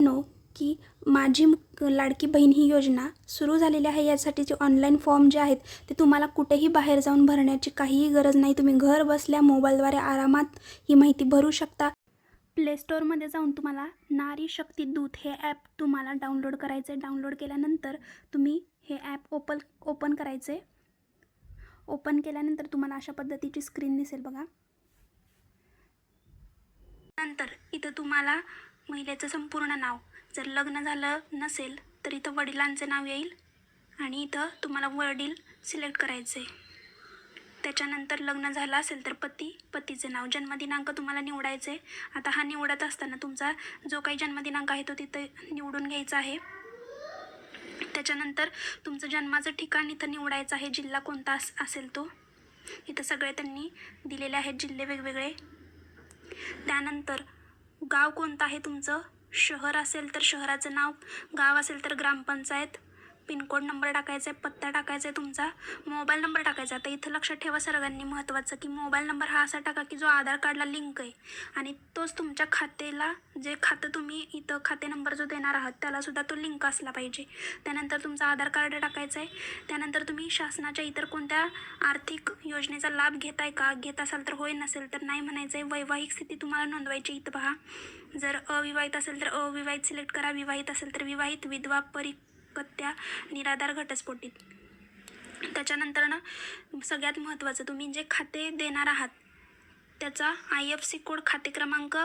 No की माझी लाडकी बहीण ही योजना सुरू झालेली आहे. यासाठी जे ऑनलाईन फॉर्म जे आहेत ते तुम्हाला कुठेही बाहेर जाऊन भरण्याची काहीही गरज नाही. तुम्ही घर बसल्या मोबाईलद्वारे आरामात ही माहिती भरू शकता. प्ले स्टोअरमध्ये जाऊन तुम्हाला नारी शक्ती दूत हे ॲप तुम्हाला डाउनलोड करायचं आहे डाउनलोड केल्यानंतर तुम्ही हे ॲप ओपन ओपन करायचे ओपन केल्यानंतर तुम्हाला अशा पद्धतीची स्क्रीन दिसेल बघा. नंतर इथं तुम्हाला महिलेचं संपूर्ण नाव. जर लग्न झालं नसेल तर इथं वडिलांचं नाव येईल आणि इथं तुम्हाला वडील सिलेक्ट करायचे त्याच्यानंतर लग्न झालं असेल तर पती पतीचे नाव जन्मदिनांक तुम्हाला निवडायचे आता हा निवडत असताना तुमचा जो काही जन्मदिनांक आहे तो तिथं निवडून घ्यायचा आहे. त्याच्यानंतर तुमचं जन्माचं ठिकाण इथं निवडायचं आहे जिल्हा कोणता असेल तो. इथं सगळे त्यांनी दिलेले आहेत जिल्हे वेगवेगळे. त्यानंतर गाव कोणतं आहे तुमचं? शहर असेल तर शहराचं नाव गाव असेल तर ग्रामपंचायत. पिनकोड नंबर टाकायचा आहे पत्ता टाकायचा आहे तुमचा मोबाईल नंबर टाकायचा आता इथं लक्षात ठेवा सर्वांनी महत्त्वाचं की मोबाईल नंबर हा असा टाका की जो आधार कार्डला लिंक आहे. आणि तोच तुमच्या खात्याला जे खातं तुम्ही इथं खाते नंबर जो देणार आहात त्यालासुद्धा तो लिंक असला पाहिजे. त्यानंतर तुमचं आधार कार्ड टाकायचं आहे. त्यानंतर तुम्ही शासनाच्या इतर कोणत्या आर्थिक योजनेचा लाभ घेताय का? घेत असाल तर होय नसेल तर नाही म्हणायचं आहे वैवाहिक स्थिती तुम्हाला नोंदवायची इथं पहा. जर अविवाहित असेल तर अविवाहित सिलेक्ट करा. विवाहित असेल तर विवाहित विधवा त्या निराधार घटस्फोटीत. त्याच्यानंतर ना सगळ्यात महत्त्वाचं तुम्ही जे खाते देणार आहात त्याचा आय एफ सी कोड खाते क्रमांक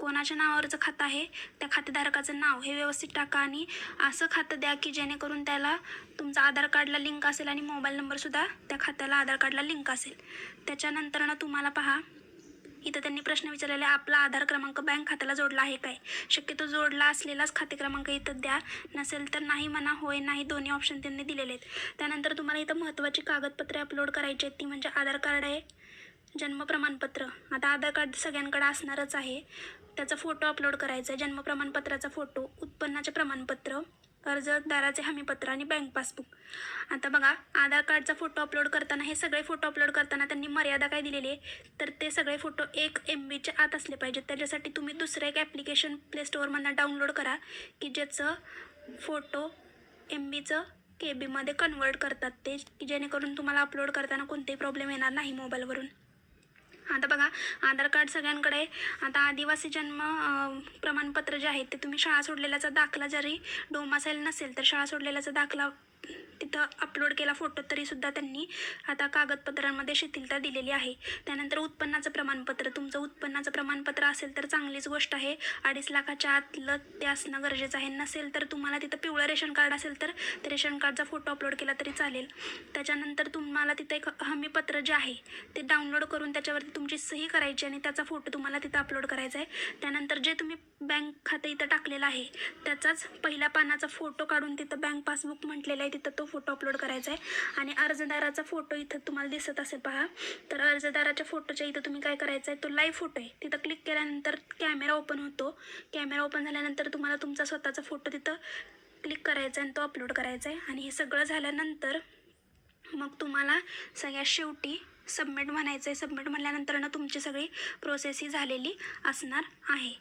कोणाच्या नावावरचं खातं आहे त्या खातेधारकाचं नाव हे व्यवस्थित टाका आणि असं खातं द्या की जेणेकरून त्याला तुमचा आधार कार्डला लिंक असेल आणि मोबाईल नंबरसुद्धा त्या खात्याला आधार कार्डला लिंक असेल. त्याच्यानंतर ना तुम्हाला पहा इथं त्यांनी प्रश्न विचारलेला आहे आपला आधार क्रमांक बँक खात्याला जोडला आहे काय? शक्यतो जोडला असलेलाच खाते क्रमांक इथं द्या. नसेल तर नाही म्हणा होय नाही दोन्ही ऑप्शन त्यांनी दिलेले आहेत. त्यानंतर तुम्हाला इथं महत्त्वाची कागदपत्रे अपलोड करायची आहेत. ती म्हणजे आधार कार्ड आहे जन्म प्रमाणपत्र. आता आधार कार्ड सगळ्यांकडे असणारच आहे. त्याचा फोटो अपलोड करायचा आहे. जन्म प्रमाणपत्राचा फोटो उत्पन्नाचे प्रमाणपत्र अर्जदाराचे हमीपत्र आणि बँक पासबुक आता बघा आधार कार्डचा फोटो अपलोड करताना हे सगळे फोटो अपलोड करताना त्यांनी मर्यादा काय दिलेली आहे? तर ते सगळे फोटो एक एम बीच्या आत असले पाहिजेत. त्याच्यासाठी तुम्ही दुसरं एक ॲप्लिकेशन प्ले स्टोअरमधनं डाउनलोड करा की ज्याचं फोटो एम बीचं के बीमध्ये कन्वर्ट करतात ते की जेणेकरून तुम्हाला अपलोड करताना कोणतेही प्रॉब्लेम येणार नाही मोबाईलवरून आता बघा आधार कार्ड सगळ्यांकडे आता आदिवासी जन्म प्रमाणपत्र जे आहे ते तुम्ही शाळा सोडलेल्याचा दाखला जरी डोमासाईल नसेल तर शाळा सोडलेल्याचा दाखला तिथं अपलोड केला फोटो तरीसुद्धा त्यांनी आता कागदपत्रांमध्ये शिथिलता दिलेली आहे. त्यानंतर उत्पन्नाचं प्रमाणपत्र तुमचं उत्पन्नाचं प्रमाणपत्र असेल तर चांगलीच गोष्ट आहे. अडीच लाखाच्या आतलं ते असणं गरजेचं आहे. नसेल तर तुम्हाला तिथं पिवळं रेशन कार्ड असेल तर ते रेशन कार्डचा फोटो अपलोड केला तरी चालेल. त्याच्यानंतर तुम्हाला तिथं एक हमीपत्र जे आहे ते डाउनलोड करून त्याच्यावरती तुमची सही करायची आणि त्याचा फोटो तुम्हाला तिथं अपलोड करायचा आहे. त्यानंतर जे तुम्ही बँक खातं इथं टाकलेलं आहे. त्याचाच पहिल्या पानाचा फोटो काढून तिथं बँक पासबुक म्हटलेलं आहे. तिथं तो फोटो अपलोड करायचा आहे. आणि अर्जदाराचा फोटो इथं तुम्हाला दिसत असेल पहा. तर अर्जदाराच्या फोटोच्या इथं तुम्ही काय करायचं आहे? तो लाईव्ह फोटो आहे. तिथं क्लिक केल्यानंतर कॅमेरा ओपन होतो. कॅमेरा ओपन झाल्यानंतर तुम्हाला तुमचा स्वतःचा फोटो तिथं क्लिक करायचा आहे आणि तो अपलोड करायचा आहे. आणि हे सगळं झाल्यानंतर मग तुम्हाला सगळ्यात शेवटी सबमिट म्हणायचं आहे. सबमिट म्हणल्यानंतर ना तुमची सगळी प्रोसेस ही झालेली असणार आहे.